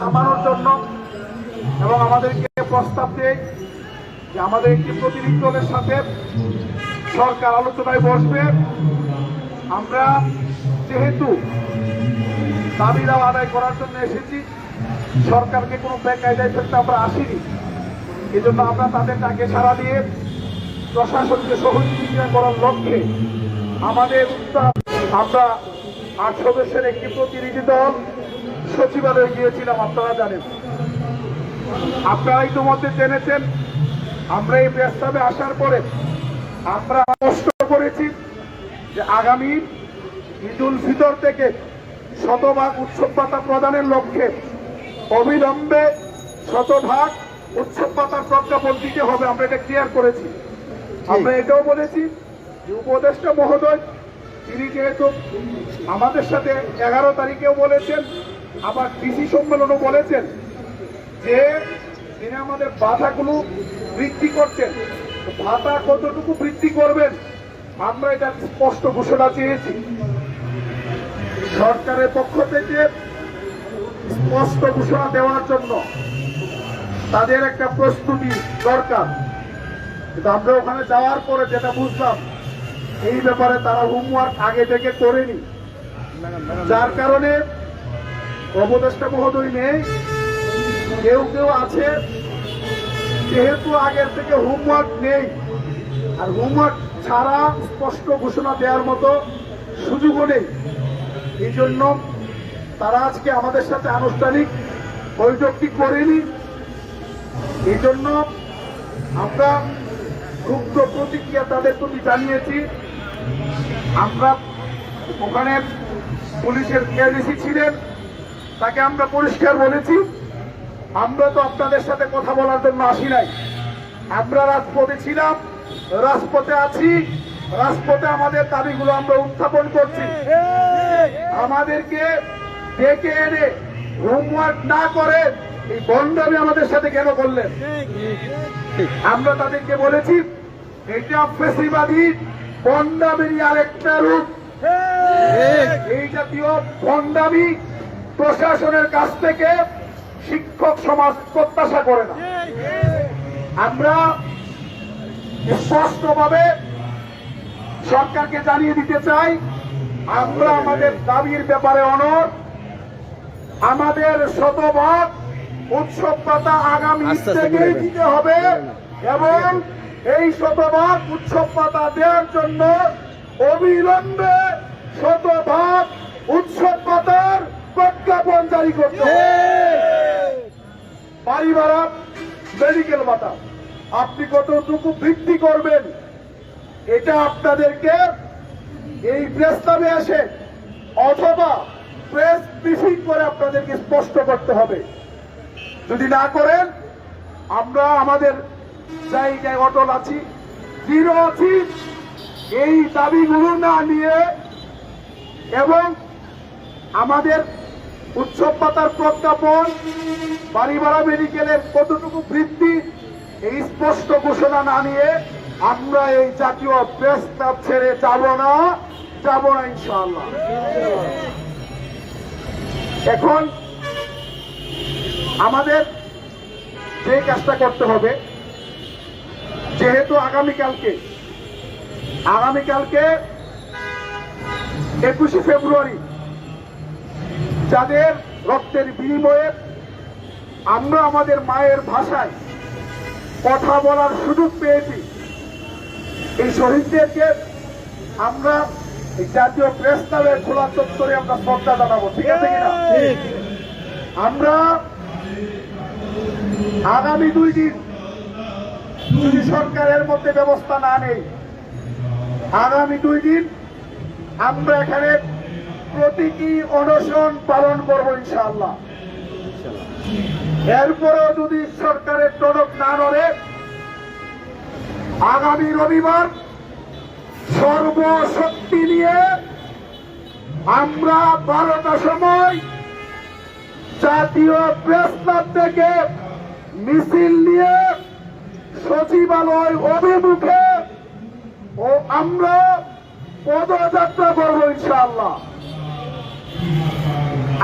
থামানোর জন্য এবং আমাদেরকে প্রস্তাব দেয় যে আমাদের একটি প্রতিনিধি দলের সাথে সরকার আলোচনায় বসবে। আমরা যেহেতু দাবি দাওয়া আদায় করার জন্য এসেছি, সরকারকে কোনো বেকায়দায় ফেলতে আমরা আসিনি। এই জন্য আমরা তাদের ডাকে সাড়া দিয়ে প্রশাসনকে সহযোগিতা করার লক্ষ্যে আমাদের আমরা আট সদস্যের একটি প্রতিনিধি দল সচিবালয়ে গিয়েছিলাম আপনারা জানেন। আপনারা ইতিমধ্যে জেনেছেন আমরা এই প্রস্তাবে আসার পরে আমরা স্পষ্ট করেছি যে আগামী ঈদুল ফিতর থেকে শতভাগ উৎসব পাতা প্রদানের লক্ষ্যে অবিলম্বে শতভাগ উৎসব পাতার প্রজ্ঞাপন দিতে হবে আমরা এটা ক্লিয়ার করেছি। আমরা এটাও বলেছি যে উপদেষ্টা মহোদয় তিনি যেহেতু আমাদের সাথে এগারো তারিখেও বলেছেন আবার কৃষি সম্মেলনও বলেছেন যে তিনি আমাদের বাধাগুলো বৃদ্ধি করছেন। ভাতা কতটুকু বৃদ্ধি করবেন? আমরা এটা স্পষ্ট ঘোষণা চেয়েছি। সরকারের পক্ষ থেকে স্পষ্ট ঘোষণা দেওয়ার জন্য তাদের একটা প্রস্তুতি দরকার। কিন্তু আমরা ওখানে যাওয়ার পরে যেটা বুঝলাম, এই ব্যাপারে তারা হোমওয়ার্ক আগে থেকে করেনি। যার কারণে উপদেষ্টা মহোদয় নেই। কেউ কেউ আছে, যেহেতু আগের থেকে হোমওয়ার্ক নেই, আর হোমওয়ার্ক ছাড়া স্পষ্ট ঘোষণা দেওয়ার মতো সুযোগও নেই। এই জন্য তারা আজকে আমাদের সাথে আনুষ্ঠানিক বৈঠকটি করেনি। এই জন্য আমরা ক্ষুব্ধ প্রতিক্রিয়া তাদের প্রতি জানিয়েছি। আমরা ওখানে পুলিশের এডিসি ছিলেন তাকে আমরা পরিষ্কার বলেছি। আমরা তো আপনাদের সাথে কথা বলার জন্য আসি নাই। আমরা রাজপথে ছিলাম, রাজপথে আছি, রাজপথে আমাদের দাবিগুলো আমরা উত্থাপন করছি। আমাদেরকে ডেকে এনে হোমওয়ার্ক না করে এই বন্ডামি আমাদের সাথে কেন করলেন? আমরা তাদেরকে বলেছি, এটা ফেসিবাদী বন্ডামির আরেকটা রূপ। এই জাতীয় ভণ্ডামি প্রশাসনের কাছ থেকে শিক্ষক সমাজ প্রত্যাশা করে না। আমরা স্পষ্টভাবে সরকারকে জানিয়ে দিতে চাই আমরা আমাদের দাবির ব্যাপারে অনর আমাদের শতভাগ উৎসব পাতা আগামী থেকেই দিতে হবে এবং এই শতভাগ উৎসব পাতা দেওয়ার জন্য অবিলম্বে শতভাগ উৎসব পাতার প্রজ্ঞাপন জারি করতে বাড়ি ভাড়া মেডিকেল ভাতা আপনি কতটুকু বৃদ্ধি করবেন, এটা আপনাদেরকে এই প্রস্তাবে আসে অথবা প্রেস ব্রিফিং করে আপনাদেরকে স্পষ্ট করতে হবে। যদি না করেন, আমরা আমাদের জায়গায় অটল আছি, দৃঢ় আছি। এই দাবিগুলো না নিয়ে এবং আমাদের উৎসব পাতার প্রজ্ঞাপন, বাড়ি ভাড়া মেডিকেলের কতটুকু বৃদ্ধি এই স্পষ্ট ঘোষণা না নিয়ে আমরা এই জাতীয় প্রস্তাব ছেড়ে যাব না যাব না ইনশাআল্লাহ। এখন আমাদের যে কাজটা করতে হবে, যেহেতু আগামীকালকে আগামীকালকে একুশে ফেব্রুয়ারি যাদের রক্তের বিনিময়ে আমরা আমাদের মায়ের ভাষায় কথা বলার সুযোগ পেয়েছি এই শহীদদেরকে আমরা জাতীয় প্রেস ক্লাবের খোলা চত্বরে আমরা শ্রদ্ধা জানাব ঠিক আছে কিনা? আমরা আগামী দুই দিন যদি সরকারের মধ্যে ব্যবস্থা না নেই আগামী দুই দিন আমরা এখানে প্রতীকী অনশন পালন করব ইনশাআল্লাহ। এরপরেও যদি সরকারের টনক না নড়ে, আগামী রবিবার সর্বশক্তি নিয়ে আমরা বারোটা সময় জাতীয় প্রেস ক্লাব থেকে মিছিল নিয়ে সচিবালয় অভিমুখে ও আমরা পদযাত্রা করব ইনশাআল্লাহ।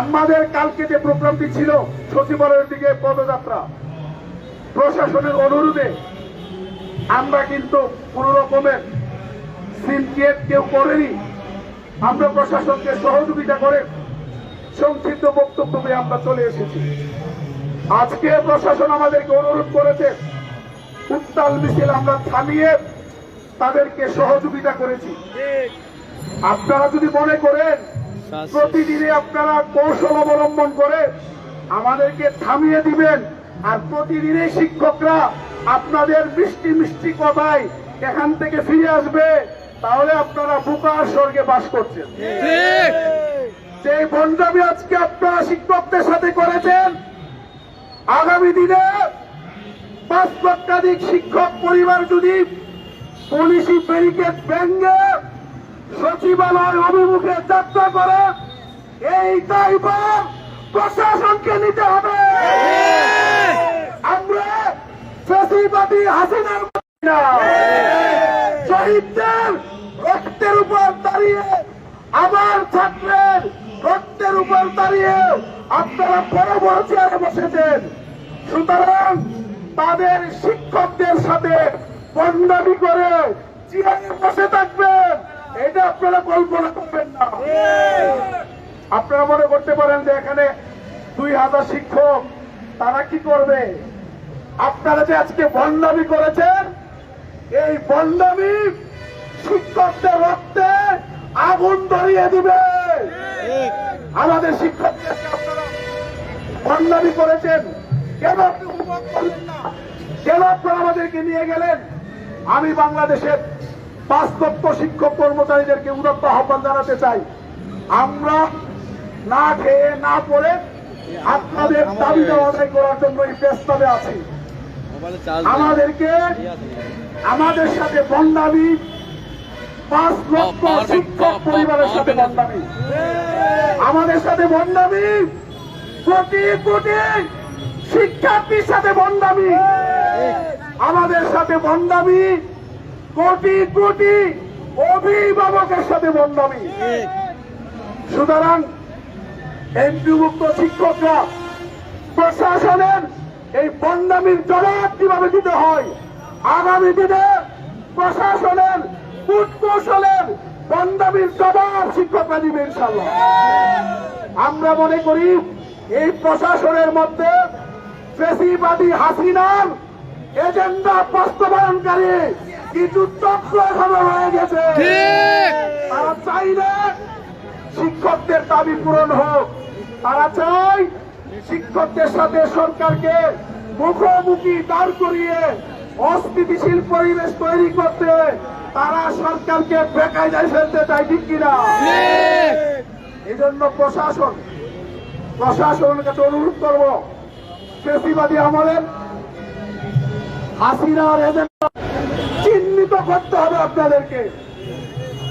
আমাদের কালকে যে প্রোগ্রামটি ছিল, সচিবালয়ের দিকে পদযাত্রা। প্রশাসনের অনুরোধে আমরা কিন্তু কোন রকমের সিনক্রিয়েট কেউ করেনি। আমরা প্রশাসনকে সহযোগিতা করে সংক্ষিপ্ত বক্তব্য দিয়ে আমরা চলে এসেছি। আজকে প্রশাসন আমাদেরকে অনুরোধ করেছে, উত্তাল মিছিল আমরা থামিয়ে তাদেরকে সহযোগিতা করেছি। আপনারা যদি মনে করেন প্রতিদিনে আপনারা কৌশল অবলম্বন করে আমাদেরকে থামিয়ে দিবেন। আর প্রতিদিনে শিক্ষকরা আপনাদের মিষ্টি মিষ্টি কথায় এখান থেকে ফিরে আসবে তাহলে আপনারা বুকার স্বর্গে বাস করছেন। যে বন্ডামি আজকে আপনারা শিক্ষকদের সাথে করেছেন আগামী দিনে পাঁচ লক্ষাধিক শিক্ষক পরিবার যদি পুলিশি ব্যারিকেড ভেঙ্গে সচিবালয় অভিমুখে যাত্রা করে, এই দায়ভার প্রশাসনকে নিতে হবে। আমরা ফেসিবাদী হাসিনার না শহীদদের রক্তের উপর দাঁড়িয়ে, আমার ছাত্রের রক্তের উপর দাঁড়িয়ে আপনারা বড় বড় চেয়ারে বসেছেন। সুতরাং তাদের শিক্ষকদের সাথে বন্ডামি করে চেয়ারে বসে থাকবেন। এটা আপনারা কল্পনা করবেন না। আপনারা মনে করতে পারেন যে এখানে দুই হাজার শিক্ষক, তারা কি করবে? আপনারা যে আজকে বন্ডামি করেছেন, এই বন্ডামি শিক্ষকদের রক্তে আগুন ধরিয়ে দিবে। আমাদের শিক্ষকদেরকে আপনারা বন্ডামি করেছেন। কেন আপনি উপভোগ করলেন না? কেন আপনারা আমাদেরকে নিয়ে গেলেন? আমি বাংলাদেশের পাঁচ লক্ষ শিক্ষক কর্মচারীদেরকে উদত্ত আহ্বান জানাতে চাই। আমরা না খেয়ে না পড়ে আপনাদের দাবিটা আদায় করার জন্য এই প্রস্তাবে আছি। আমাদেরকে আমাদের সাথে বন্ডামি পাঁচ লক্ষ শিক্ষক পরিবারের সাথে বন্ডামি আমাদের সাথে বন্ডামি কোটি কোটি শিক্ষার্থীর সাথে বন্ডামি আমাদের সাথে বন্ডামি কোটি কোটি অভিভাবকের সাথে বন্ডামি সুতরাং এমপিভুক্ত শিক্ষকরা প্রশাসনের এই বন্ডামির জবাব কীভাবে দিতে হয়? আগামী দিনে প্রশাসনের কূটকৌশলের বন্ডামির জবাব শিক্ষকরা দিবে ইনশাল্লাহ আমরা মনে করি এই প্রশাসনের মধ্যে ফেসিবাদী হাসিনার এজেন্ডা বাস্তবায়নকারী কিছু চক্র এখনও রয়ে গেছে। তারা চাইলে শিক্ষকদের দাবি পূরণ হোক। তারা চায় শিক্ষকদের সাথে সরকারকে মুখোমুখি দাঁড় করিয়ে অস্থিতিশীল পরিবেশ তৈরি করতে তারা সরকারকে বেকায়দায় ফেলতে চায় ঠিক কিনা এই জন্য প্রশাসন প্রশাসনের কাছে অনুরোধ করব ফেসিবাদী আমলের হাসিনার এজেন্ডা চিহ্নিত করতে হবে আপনাদেরকে।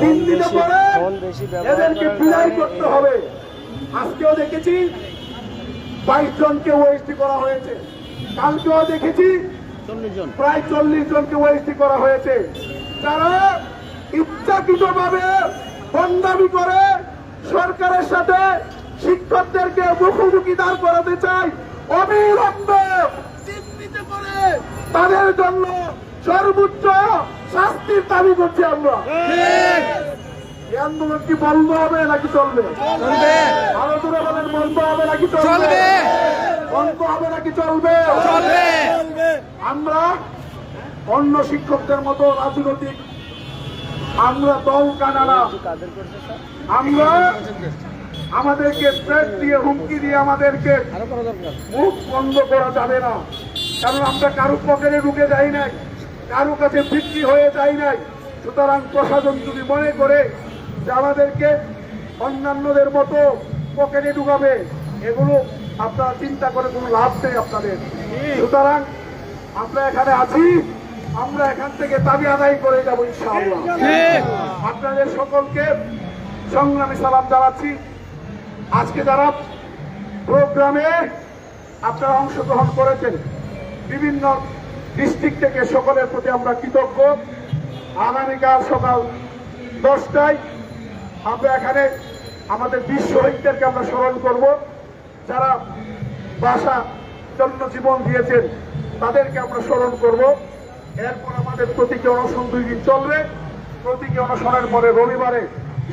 চিহ্নিত করে এদেরকে বিদায় করতে হবে। আজকেও দেখেছি বাইশ জনকে ওয়েস্টি করা হয়েছে। কালকেও দেখেছি প্রায় চল্লিশ জনকে ওয়েস্টি করা হয়েছে। যারা ইচ্ছাকৃত ভাবে বন্দামি করে সরকারের সাথে শিক্ষকদেরকে মুখোমুখি দাঁড় করাতে চাই অবিলম্বে চিহ্নিত করে তাদের জন্য সর্বোচ্চ শাস্তির দাবি করছি আমরা। এই আন্দোলন কি বন্ধ হবে নাকি চলবে? দূরে বলেন বন্ধ হবে নাকি চলবে? বন্ধ হবে নাকি চলবে? আমরা অন্য শিক্ষকদের মতো রাজনৈতিক আমরা দল কানা না আমরা আমাদেরকে থ্রেট দিয়ে হুমকি দিয়ে আমাদেরকে মুখ বন্ধ করা যাবে না। কারণ আমরা কারও পকেটে ঢুকে যাই নাই। কারও কাছে বিক্রি হয়ে যায় নাই। সুতরাং প্রশাসন যদি মনে করে যে আমাদেরকে অন্যান্যদের মতো পকেটে ঢুকাবে এগুলো আপনারা চিন্তা করে কোনো লাভ নেই আপনাদের। সুতরাং আমরা এখানে আছি আমরা এখান থেকে দাবি আদায় করে যাব ইনশাআল্লাহ। আপনাদের সকলকে সংগ্রামী সালাম জানাচ্ছি। আজকে যারা প্রোগ্রামে আপনারা অংশগ্রহণ করেছেন বিভিন্ন ডিস্ট্রিক্ট থেকে সকলের প্রতি আমরা কৃতজ্ঞ। আগামীকাল সকাল দশটায় আমরা এখানে আমাদের বীর শহীদদেরকে আমরা স্মরণ করব। যারা বাসা জন্য জীবন দিয়েছেন, তাদেরকে আমরা স্মরণ করব। এরপর আমাদের প্রতীকী অনশন দুই দিন চলবে। প্রতীকী অনশনের পরে রবিবারে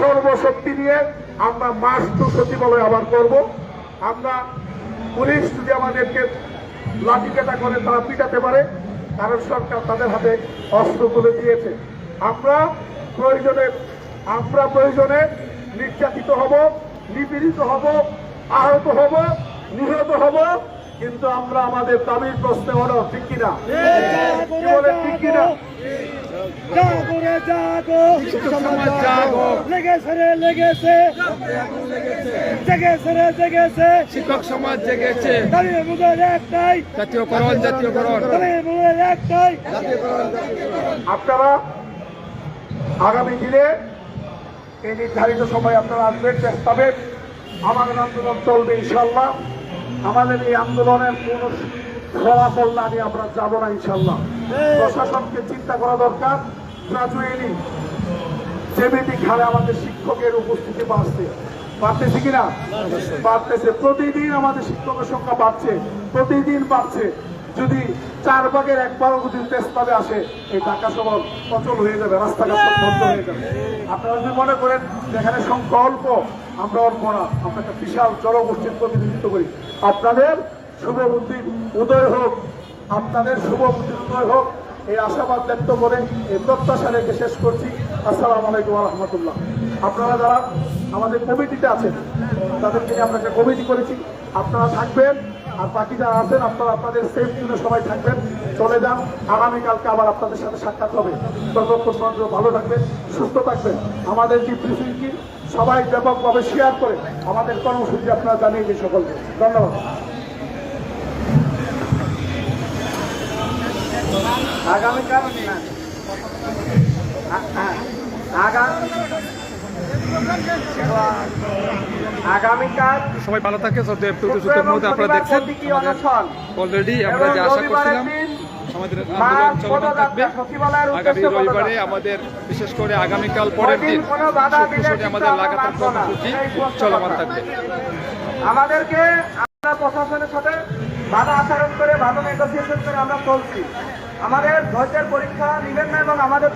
সর্বশক্তি নিয়ে আমরা মাস টু সচিবালয় আবার করব। আমরা পুলিশ যদি আমাদেরকে লাঠি পেটা করে, তারা পিটাতে পারে। কারণ সরকার তাদের হাতে অস্ত্র তুলে দিয়েছে। আমরা প্রয়োজনে আমরা প্রয়োজনে নির্যাতিত হব নিপীড়িত হব আহত হব নিহত হব কিন্তু আমরা আমাদের দাবির প্রশ্নে হলো ঠিক কিনা? বলে ঠিক কিনা? জাগো রে জাগো। সমাজ জাগো। লেগেছে রে লেগেছে। জেগেছে রে জেগেছে। শিক্ষক সমাজ জেগেছে। একটাই জাতীয়করণ জাতীয়করণ। একটাই আপনারা আগামী দিনে এই নির্ধারিত সময় আপনারা আসবেন চেষ্টাবেন আমাদের আন্দোলন চলবে ইনশাল্লাহ আমাদের এই আন্দোলনের কোন ফলাফল না নিয়ে আমরা যাব না ইনশাল্লাহ প্রশাসনকে চিন্তা করা দরকার গ্রাজুয়েলি যেমিতি খালে আমাদের শিক্ষকের উপস্থিতি বাড়ছে। বাড়তেছে কিনা? বাড়তেছে। প্রতিদিন আমাদের শিক্ষকের সংখ্যা বাড়ছে প্রতিদিন বাড়ছে। যদি চার ভাগের এক ভাগও যদি তেজপাবে আসে এই ঢাকা শহর অচল হয়ে যাবে রাস্তাঘাট বন্ধ হয়ে যাবে। আপনারা যদি মনে করেন যেখানে সংখ্যা অল্প আমরা অল্প না আমরা একটা বিশাল জনগোষ্ঠীর প্রতিনিধিত্ব করি। আপনাদের শুভ বুদ্ধির উদয় হোক আপনাদের শুভ বুদ্ধির উদয় হোক এই আশাবাদ ব্যক্ত করে এই প্রত্যাশা রেখে শেষ করছি। আসসালামু আলাইকুম রহমতুল্লাহ। আপনারা যারা আমাদের কমিটিতে আছেন। তাদেরকে নিয়ে আমরা একটা কমিটি করেছি। আপনারা থাকবেন আর বাকি যারা আছেন, আপনারা আপনাদের সেফ জন্য সবাই থাকবেন। চলে যান। আগামীকালকে আবার আপনাদের সাথে সাক্ষাৎ হবে। ততক্ষণ পর্যন্ত ভালো থাকবেন, সুস্থ থাকবেন। আমাদের যে ব্রিফিংটি সবাই ব্যাপকভাবে শেয়ার করে আমাদের কর্মসূচি আপনারা জানিয়ে দিন সকলকে। ধন্যবাদ। আগামীকাল আগামী আগামীকাল সবাই ভালো থাকে সব সুযোগের মধ্যে আপনারা দেখছেন। অলরেডি আমরা যে আশা করছিলাম আমাদের আন্দোলন চলমান থাকবে। আগামী রবিবারে আমাদের বিশেষ করে আগামীকাল পরের দিন আমাদের লাগাতার কর্মসূচি চলমান থাকবে। আমাদেরকে আমরা প্রশাসনের সাথে ভালো আচরণ করে ভালো নেগোসিয়েশন করে আমরা চলছি। আমাদের ধৈর্যের পরীক্ষা নিবেন না এবং আমাদের